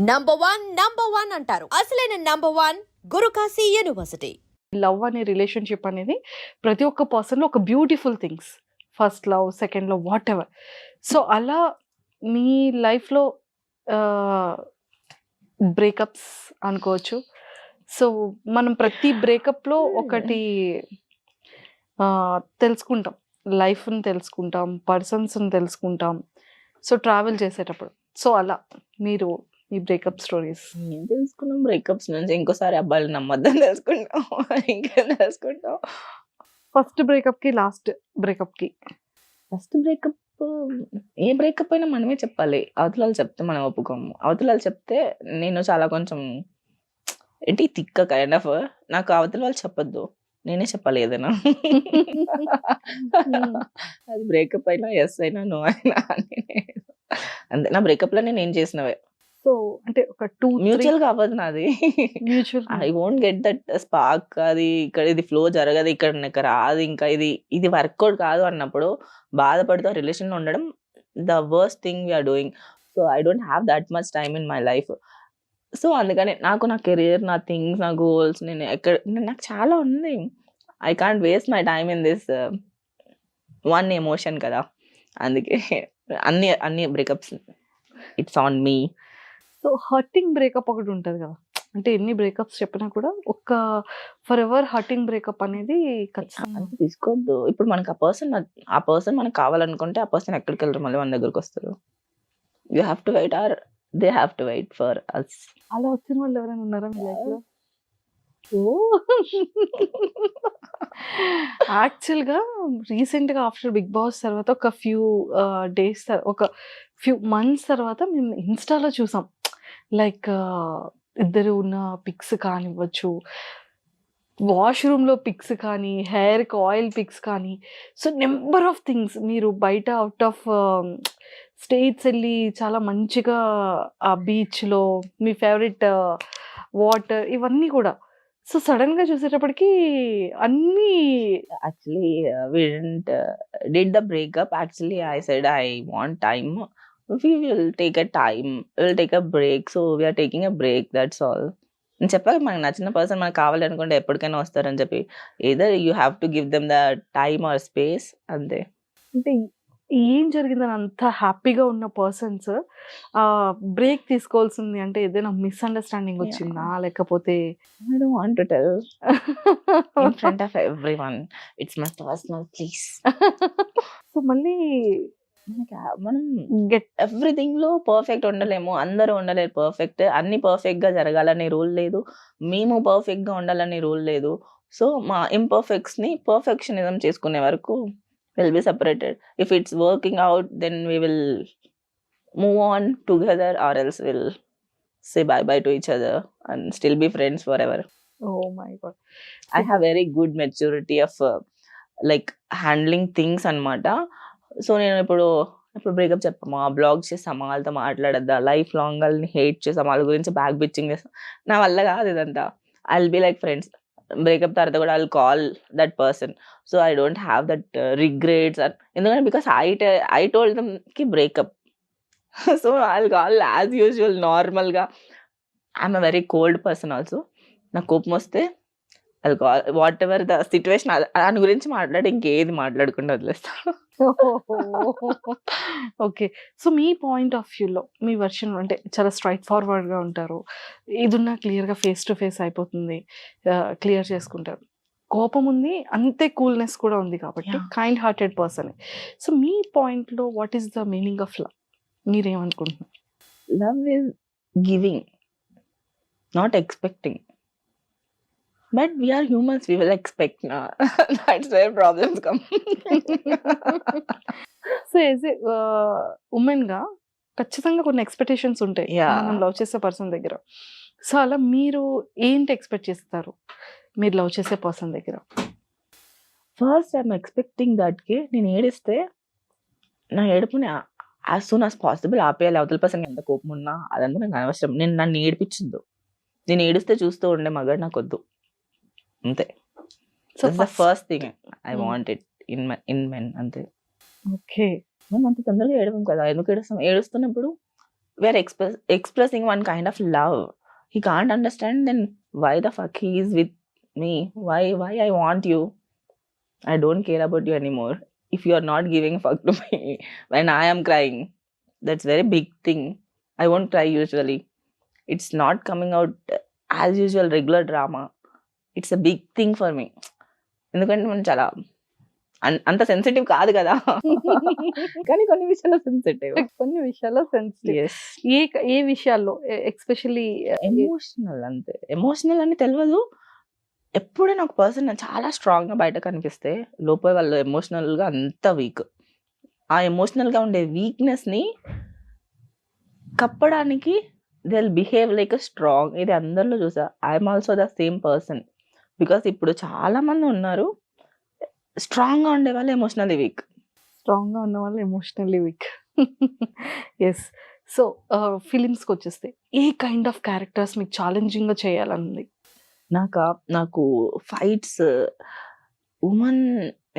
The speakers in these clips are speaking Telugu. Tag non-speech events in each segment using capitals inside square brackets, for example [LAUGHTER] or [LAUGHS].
నంబర్ వన్ నంబర్ వన్ అంటారు. అసలైన number one Gurukashi university love అనే రిలేషన్షిప్ అనేది ప్రతి ఒక్క పర్సన్లో ఒక beautiful things first love second love whatever so అలా మీ లైఫ్లో బ్రేకప్స్ అనుకోవచ్చు. సో మనం ప్రతి బ్రేకప్లో ఒకటి ఆ, తెలుసుకుంటాం. లైఫ్ని తెలుసుకుంటాం పర్సన్స్ని తెలుసుకుంటాం. సో ట్రావెల్ చేసేటప్పుడు. సో అలా మీరు మీ బ్రేకప్ స్టోరీస్ ఏం తెలుసుకున్నాం? బ్రేకప్స్ నుంచి ఇంకోసారి అబ్బాయిలు నమ్మద్దని [LAUGHS] తెలుసుకుంటాం ఇంకేం తెలుసుకుంటాం. ఫస్ట్ బ్రేకప్కి లాస్ట్ బ్రేకప్కి ఫస్ట్ బ్రేకప్ ఏ బ్రేకప్ అయినా మనమే చెప్పాలి. అవతల వాళ్ళు చెప్తే మనం ఒప్పుకోము. అవతల వాళ్ళు చెప్తే నేను చాలా కొంచెం ఏంటి తిక్క కైండ్ ఆఫ్ నాకు అవతల వాళ్ళు చెప్పొద్దు. నేనే చెప్పాలి ఏదైనా. [LAUGHS] అది బ్రేకప్ అయినా ఎస్ అయినా నో అయినా. అంతే. నా బ్రేకప్లో నేను ఏం చేసినవే? సో అంటే ఒక టూ మ్యూచువల్గా అవ్వదు నాది. Mutual I won't get that spark అది ఇక్కడ ఇది ఫ్లో జరగదు ఇక్కడ నాకు రాదు ఇంకా ఇది ఇది వర్కౌట్ కాదు అన్నప్పుడు బాధపడుతూ రిలేషన్లో ఉండడం the worst thing we're doing so I don't have that much time in my life so అందుకని నాకు నా కెరియర్ నా థింగ్స్ నా గోల్స్ నేను ఎక్కడ నాకు చాలా ఉంది. I can't waste my time in this one emotion కదా. అందుకే అన్ని అన్ని breakups it's on me so hurting breakup ఒకటి ఉంటుంది కదా. అంటే ఎన్ని బ్రేకప్స్ చెప్పినా కూడా ఒక ఫర్ ఎవర్ హర్టింగ్ బ్రేకప్ అనేది ఖచ్చితంగా తీసుకోవద్దు. ఇప్పుడు మనకి ఆ పర్సన్ ఆ పర్సన్ మనకు కావాలనుకుంటే ఆ పర్సన్ ఎక్కడికి వెళ్తారు? మళ్ళీ మన దగ్గరకు వస్తారు. You have to wait or they have to wait for us అలా వచ్చిన వాళ్ళు ఎవరైనా ఉన్నారా మీ లైఫ్లో? యాక్చువల్గా రీసెంట్గా ఆఫ్టర్ బిగ్ బాస్ తర్వాత ఒక ఫ్యూ డేస్ ఒక ఫ్యూ మంత్స్ తర్వాత మేము ఇన్స్టాలో చూసాం. లైక్ ఇద్దరు ఉన్న పిక్స్ కానివ్వచ్చు వాష్రూమ్లో పిక్స్ కానీ హెయిర్కి ఆయిల్ పిక్స్ కానీ సో నెంబర్ ఆఫ్ థింగ్స్. మీరు బయట అవుట్ ఆఫ్ స్టేట్స్ వెళ్ళి చాలా మంచిగా ఆ బీచ్లో మీ ఫేవరెట్ వాటర్ ఇవన్నీ కూడా. సో సడన్గా చూసేటప్పటికి అన్నీ actually we didn't did the breakup actually I said I want time we will take a time will take a break so we're taking a break that's all నేను చెప్పాక మనకు నచ్చిన పర్సన్ మనకు కావాలి అనుకుంటే ఎప్పటికైనా వస్తారని చెప్పి. Either you have to give them the time or space అంతే. అంటే ఏం జరిగిందని అంత హ్యాపీగా ఉన్న పర్సన్స్ బ్రేక్ తీసుకోవాల్సింది అంటే ఏదైనా మిస్అండర్స్టాండింగ్. వచ్చిందా? లేకపోతే I don't want to tell in front of everyone it's my personal please so మళ్ళీ మనం గెట్ ఎవ్రీథింగ్లో పర్ఫెక్ట్ ఉండలేము. అందరూ ఉండలేరు. పర్ఫెక్ట్. అన్ని పర్ఫెక్ట్గా జరగాలనే రూల్ లేదు. మేము పర్ఫెక్ట్గా ఉండాలనే రూల్ లేదు. సో మా ఇంపర్ఫెక్ట్స్ని పర్ఫెక్షనిజం చేసుకునే వరకు will be separated if it's working out then we will move on together or else will say bye bye to each other and still be friends forever oh my god I have very good maturity of like handling things అన్నమాట. సో నేను ఇప్పుడు ఇప్పుడు బ్రేకప్ చెప్పమా? బ్లాగ్ చేసామా వాళ్ళతో మాట్లాడద్దా? లైఫ్ లాంగ్ వాళ్ళని హేట్ చేస్తాం వాళ్ళ గురించి బ్యాక్ బిచ్చింగ్ చేస్తాం నా వల్ల కాదు ఇదంతా. I be like friends breakup తర్వాత కూడా I call that person so I don't have that regrets ఎందుకంటే because I I told దమ్కి breakup so I call as usual నార్మల్గా I'm a very cold person also నాకు కోపం వస్తే అది వాట్ ఎవర్ ద సిచ్యువేషన్ దాని గురించి మాట్లాడి ఇంకేది మాట్లాడకుండా వదిలేస్తా. ఓకే. సో మీ పాయింట్ ఆఫ్ వ్యూలో మీ వర్షన్ అంటే చాలా స్ట్రైట్ ఫార్వర్డ్గా ఉంటారు. ఇదున్నా క్లియర్గా ఫేస్ టు ఫేస్ అయిపోతుంది క్లియర్ చేసుకుంటారు. కోపం ఉంది అంతే కూల్నెస్ కూడా ఉంది కాబట్టి. కైండ్ హార్టెడ్ పర్సన్ సో మీ పాయింట్లో what is the meaning of love మీరేమనుకుంటున్నారు? Love is giving not expecting but we're humans we will expect that's where problems come so as a ఉమెన్గా ఖచ్చితంగా కొన్ని ఎక్స్పెక్టేషన్స్ ఉంటాయి. మనం లవ్ చేసే పర్సన్ దగ్గర. సో అలా మీరు ఏంటి ఎక్స్పెక్ట్ చేస్తారు? మీరు లవ్ చేసే పర్సన్ దగ్గర? ఫస్ట్ ఐఎమ్ ఎక్స్పెక్టింగ్ దట్కి నేను ఏడిస్తే నా ఏడుపుని యాజ్ సూన్ యాజ్ పాసిబుల్ ఆపేయాలి. అవతల పర్సన్ ఎంత కోపం ఉన్నా అదంతా నాకు అనవసరం. నేను నన్ను ఏడిపించద్దు. నేను ఏడిస్తే చూస్తూ ఉండే మగాడు నాకు వద్దు. అంతే so the first thing I Hmm. Want it in in men అంతే ఓకే మనం అంత తొందరగా ఏడవం కదా ఎందుకు ఏడుస్తాం ఏడుస్తున్నప్పుడు we're express, expressing one kind of love he can't understand then why the fuck he is with me why why i want you i don't care about you anymore if you are not giving a fuck to me when i am crying that's very big thing i won't cry usually it's not coming out as usual it's a big thing for me ఎందుకంటే మనం చాలా అంత సెన్సిటివ్ కాదు కదా. కానీ కొన్ని విషయాల్లో సెన్సిటివ్ కొన్ని విషయాల్లో సెన్సిటివ్ ఏ ఏ విషయాల్లో? ఎక్స్పెషల్లీ ఎమోషనల్ అంతే. ఎమోషనల్ అని తెలియదు ఎప్పుడైనా ఒక పర్సన్ చాలా స్ట్రాంగ్గా బయట కనిపిస్తే లోపల వాళ్ళు ఎమోషనల్గా అంత వీక్ ఆ ఎమోషనల్గా ఉండే వీక్నెస్ని కప్పడానికి దే బిహేవ్ లైక్ స్ట్రాంగ్ ఇది అందరిలో చూసా. I'm also the same person because ఇప్పుడు చాలా మంది ఉన్నారు. స్ట్రాంగ్గా ఉండే వాళ్ళు ఎమోషనల్లీ వీక్ స్ట్రాంగ్గా ఉన్న వాళ్ళు ఎమోషనల్లీ వీక్ ఎస్ సో ఫిలిమ్స్కి వచ్చేస్తే ఏ కైండ్ ఆఫ్ క్యారెక్టర్స్ మీకు ఛాలెంజింగ్గా చేయాలనుంది? నాక నాకు ఫైట్స్ ఉమెన్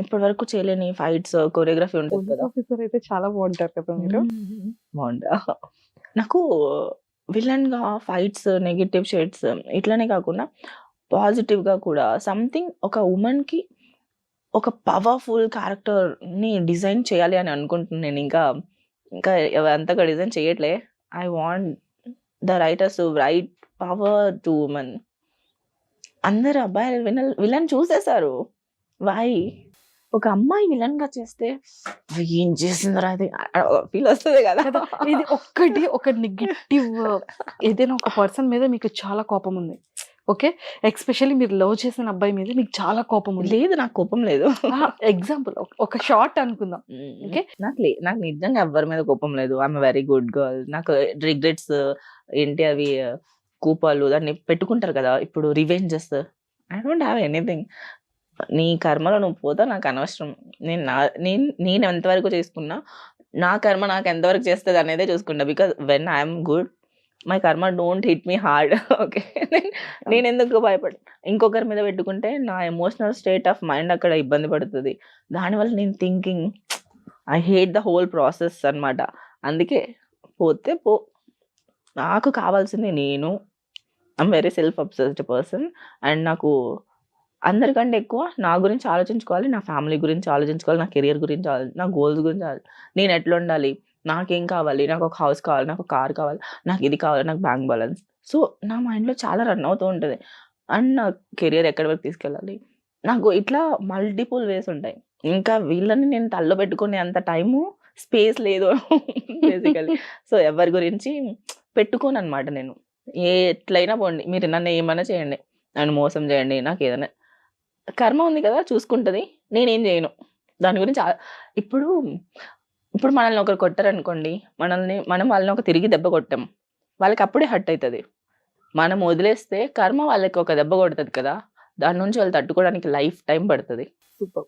ఇప్పటి వరకు చేయలేని ఫైట్స్ కొరియోగ్రఫీ ఉంటుంది కదా. ఆఫీసర్ అయితే చాలా బాగుంటారు కదా మీరు? బాగుంటా. నాకు విలన్గా ఫైట్స్ నెగిటివ్ షేడ్స్ ఇట్లానే కాకుండా పాజిటివ్గా కూడా సంథింగ్ ఒక ఉమెన్కి ఒక పవర్ఫుల్ క్యారెక్టర్ని డిజైన్ చేయాలి అని అనుకుంటున్నాను నేను. ఇంకా ఇంకా అంతగా డిజైన్ చేయట్లే. I want the writers right power to women. అందరు అబ్బాయిలు వినల్ విలన్ చూసేశారు. వాయ్ ఒక అమ్మాయి విలన్గా చేస్తే ఏం చేసిందిరా అది ఫీల్ వస్తుంది కదా. కదా ఇది ఒక్కటి ఒక నెగిటివ్ ఏదైనా ఒక పర్సన్ మీద మీకు చాలా కోపం ఉంది. ఓకే? ఎక్స్పెషల్లీ మీరు లవ్ చేసిన అబ్బాయి మీద మీకు చాలా కోపం ఉంది లేదు నాకు కోపం లేదు. ఎగ్జాంపుల్ ఒక షార్ట్ అనుకుందాం. ఓకే? నాకు నాకు నిజంగా ఎవరి మీద కోపం లేదు. ఐఎమ్ వెరీ గుడ్ గర్ల్ నాకు రిగ్రెట్స్ ఏంటి అవి కూపాలు దాన్ని పెట్టుకుంటారు కదా. ఇప్పుడు revenges I don't have anything నీ కర్మలో నువ్వు పోతా నాకు అనవసరం. నేను నా నేను నేను ఎంతవరకు చేసుకున్నా నా కర్మ నాకు ఎంతవరకు చేస్తుంది అనేదే చూసుకుంటా. Because when I'm good my karma don't hit me hard okay నేను ఎందుకు భయపడ ఇంకొకరి మీద పెట్టుకుంటే నా ఎమోషనల్ స్టేట్ ఆఫ్ మైండ్ అక్కడ ఇబ్బంది పడుతుంది. దానివల్ల నేను thinking I hate the whole process అన్నమాట. అందుకే పోతే పో. నాకు కావాల్సింది నేను. I'm very self obsessed person and నాకు అందరికంటే ఎక్కువ నా గురించి ఆలోచించుకోవాలి నా ఫ్యామిలీ గురించి ఆలోచించుకోవాలి నా కెరియర్ గురించి నా గోల్స్ గురించి నేను ఎట్లా ఉండాలి నాకేం కావాలి? నాకు ఒక హౌస్ కావాలి నాకు ఒక కార్ కావాలి నాకు ఇది కావాలి నాకు బ్యాంక్ బ్యాలెన్స్ సో నా మైండ్లో చాలా రన్ అవుతూ ఉంటుంది. అండ్ నా కెరియర్ ఎక్కడి వరకు తీసుకెళ్ళాలి? నాకు ఇట్లా మల్టిపుల్ వేస్ ఉంటాయి. ఇంకా వీళ్ళని నేను తల్లో పెట్టుకునే అంత టైము స్పేస్ లేదు [LAUGHS] బేసికలీ సో ఎవరి గురించి? పెట్టుకోను అనమాట నేను. ఏ ఎట్లయినా పోండి. మీరు నన్ను ఏమైనా చేయండి. నన్ను మోసం చేయండి నాకు ఏదైనా. కర్మ ఉంది కదా చూసుకుంటుంది. నేనేం చేయను. దాని గురించి ఇప్పుడు ఇప్పుడు మనల్ని ఒకరు కొట్టారనుకోండి మనల్ని మనం వాళ్ళని ఒక తిరిగి దెబ్బ కొట్టాం. వాళ్ళకి అప్పుడే హట్ అవుతుంది మనం వదిలేస్తే కర్మ వాళ్ళకి ఒక దెబ్బ కొడుతుంది కదా దాని నుంచి వాళ్ళు తట్టుకోవడానికి లైఫ్ టైం పడుతుంది. సూపర్.